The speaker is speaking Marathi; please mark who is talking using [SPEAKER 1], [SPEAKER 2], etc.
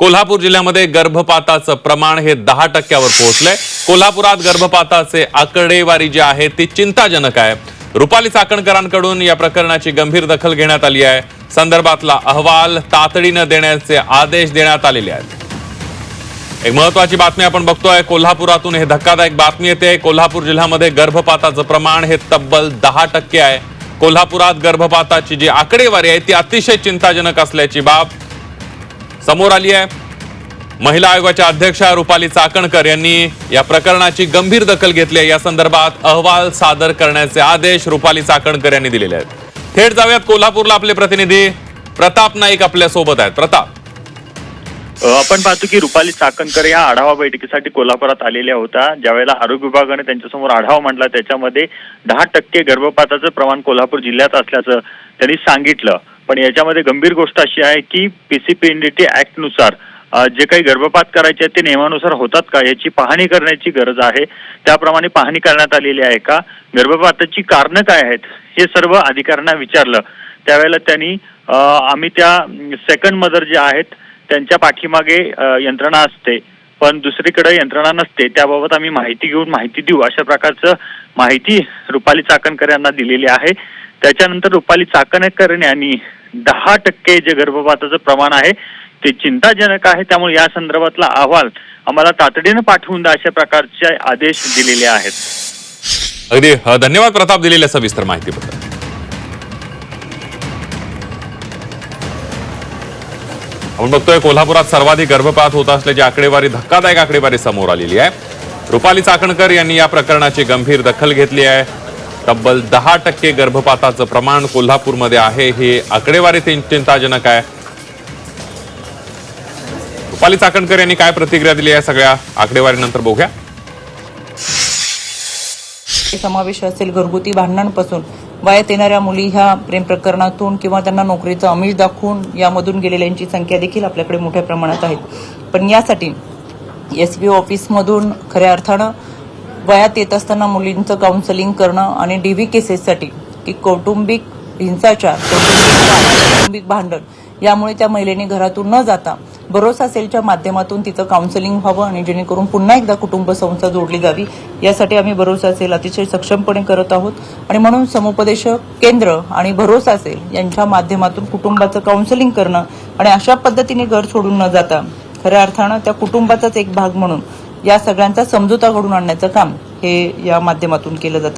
[SPEAKER 1] कोल्हापूर जिल्ह्यामध्ये गर्भपाताचं प्रमाण हे दहा टक्क्यावर पोहोचलंय. कोल्हापुरात गर्भपाताचे आकडेवारी जी आहे ती चिंताजनक आहे. रुपाली चाकणकरांकडून या प्रकरणाची गंभीर दखल घेण्यात आली आहे. संदर्भातला अहवाल तातडीनं देण्याचे आदेश देण्यात आलेले आहेत. एक महत्वाची बातमी आपण बघतोय कोल्हापुरातून हे धक्कादायक बातमी येते. कोल्हापूर जिल्ह्यामध्ये गर्भपाताचं प्रमाण हे तब्बल दहा टक्के आहे. कोल्हापुरात गर्भपाताची जी आकडेवारी आहे ती अतिशय चिंताजनक असल्याची बाब समोर आली आहे. महिला आयोगाच्या अध्यक्षा रुपाली चाकणकर यांनी या प्रकरणाची गंभीर दखल घेतली आहे. या संदर्भात अहवाल सादर करण्याचे आदेश रुपाली चाकणकर यांनी दिलेले आहेत. थेट जाऊयात कोल्हापूरला आपले प्रतिनिधी प्रताप नाईक आपल्यासोबत आहेत. प्रताप.
[SPEAKER 2] आपण पाहतो की रुपाली चाकणकर या आढावा बैठकीसाठी कोल्हापुरात आलेल्या होत्या. ज्यावेळेला आरोग्य विभागाने त्यांच्यासमोर आढावा मांडला त्याच्यामध्ये दहा टक्के गर्भपाताचं प्रमाण कोल्हापूर जिल्ह्यात असल्याचं त्यांनी सांगितलं. पण याच्यामध्ये गंभीर गोष्ट अशी आहे की पीसीपीएनडीटी ऍक्टनुसार जे काही गर्भपात करायचे आहेत ते नियमानुसार होतात का याची पाहणी करण्याची गरज आहे. त्याप्रमाणे पाहणी करण्यात आलेली आहे का? गर्भपाताची कारणं काय आहेत? हे सर्व अधिकाऱ्यांना विचारलं. त्यावेळेला त्यांनी आम्ही त्या सेकंड मदर जे आहेत त्यांच्या पाठीमागे यंत्रणा असते. पण दुसरीकडे यंत्रणा नसते. त्याबाबत आम्ही माहिती घेऊन माहिती देऊ. अशा प्रकारचं माहिती रुपाली चाकणकर यांना दिलेली आहे. त्याच्यानंतर रुपाली चाकणकर यांनी दहा टक्के जे गर्भपाताचं प्रमाण आहे ते चिंताजनक आहे. त्यामुळे या संदर्भातला अहवाल आम्हाला तातडीनं पाठवून द्या अशा प्रकारचे आदेश दिलेले आहेत.
[SPEAKER 1] अगदी धन्यवाद प्रताप दिलेल्या सविस्तर माहितीबद्दल. आपण बघतोय कोल्हापुरात सर्वाधिक गर्भपात होत असल्याची आकडेवारी धक्कादायक आकडेवारी समोर आलेली आहे. रुपाली चाकणकर यांनी या प्रकरणाची गंभीर दखल घेतली आहे. तब्बल दहा टक्के गर्भपाताचं प्रमाण कोल्हापूरमध्ये आहे हे आकडेवारी चिंताजनक आहे. रुपाली चाकणकर यांनी काय प्रतिक्रिया दिली आहे सगळ्या आकडेवारीनंतर बघूया.
[SPEAKER 3] समावेश असेल घरगुती भांडणांपासून वयात येणाऱ्या मुली ह्या प्रेम प्रकरणातून किंवा त्यांना नोकरीचं अमिष दाखवून यामधून गेलेल्यांची संख्या देखील आपल्याकडे मोठ्या प्रमाणात आहे पण यासाठी एस बी ऑफिसमधून खऱ्या अर्थानं वयात येत असताना मुलींचं काउन्सलिंग करणं आणि डी व्ही केसेससाठी की कौटुंबिक हिंसाचार कौटुंबिक कौटुंबिक भांडण यामुळे त्या महिलेने घरातून न जाता भरोसा सेलच्या माध्यमातून तिचं काउन्सिलिंग व्हावं आणि जेणेकरून पुन्हा एकदा कुटुंब संस्था जोडली जावी. यासाठी आम्ही भरोसा सेल अतिशय सक्षमपणे करत आहोत. आणि म्हणून समुपदेशक केंद्र आणि भरोसा सेल यांच्या माध्यमातून कुटुंबाचं काउन्सिलिंग करणं आणि अशा पद्धतीने घर सोडून न जाता खऱ्या अर्थानं त्या कुटुंबाचाच एक भाग म्हणून या सगळ्यांचा समझोता घडून आणण्याचं काम हे या माध्यमातून केलं जातं.